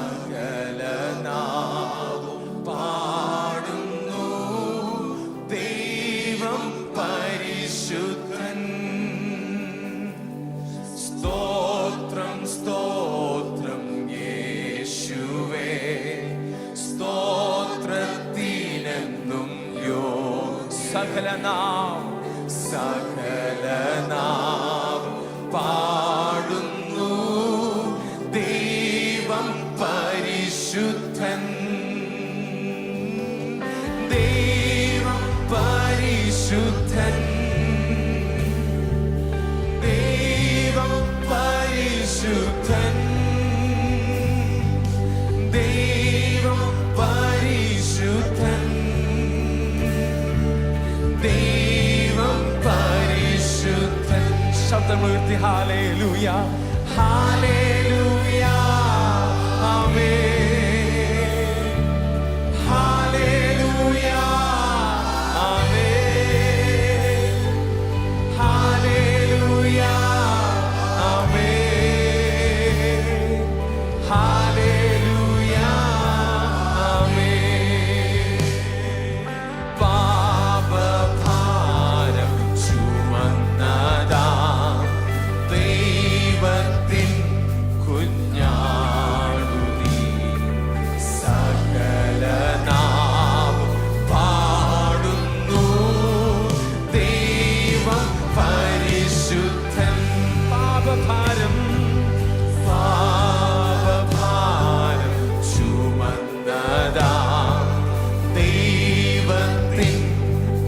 സകലനാവും പാടുന്നു. ദൈവം പരിശുദ്ധൻ. യോ സകലനാം. സകലനാം പാ പരിശുദ്ധൻ. ദൈവം പരിശുദ്ധൻ. ദൈവം പരിശുദ്ധൻ. ദൈവം പരിശുദ്ധൻ. ദൈവം പരിശുദ്ധൻ. ശബ്ദം വീഴ്ത്തി ഹാലേ ലുയാ സാവഭാരം സാവഭാരം ചുമന്നതാ. ദൈവത്തിൻ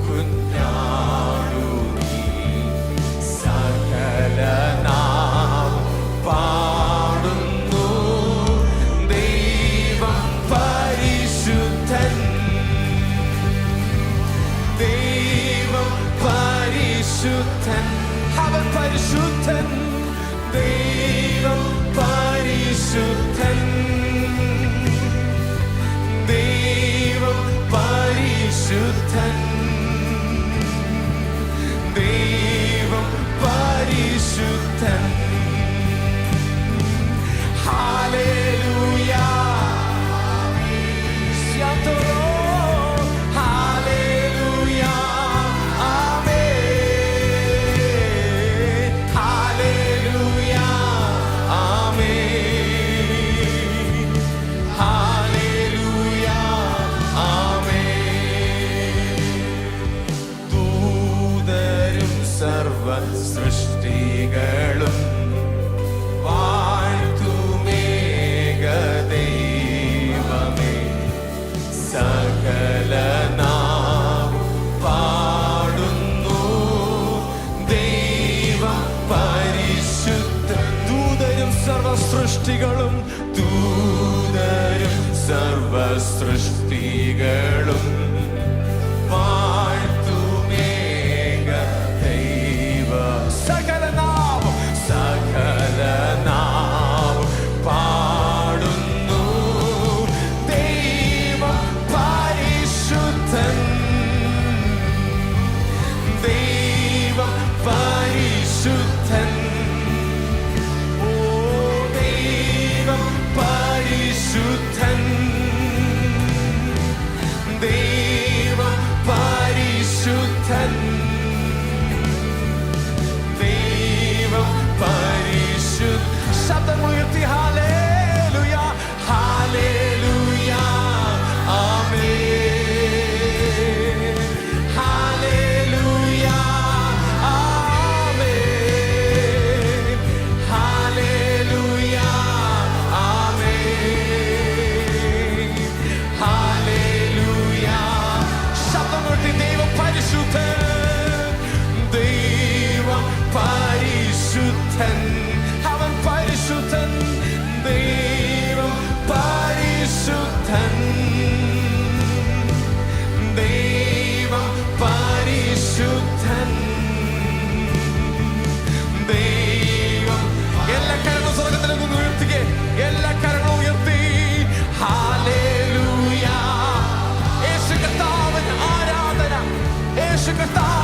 കുഞ്ഞാടു സകല നാം പാടുന്നു. ദൈവം പരിശുദ്ധൻ. ദൈവം പരിശുദ്ധൻ. അവൻ പരിശുദ്ധൻ. പരിശുദ്ധൻ. ദൈവം പരിശുദ്ധൻ. സൃഷ്ടികളും സർവസൃഷ്ടികളും ദൂതരും സർവസൃഷ്ടികളും sugar thought.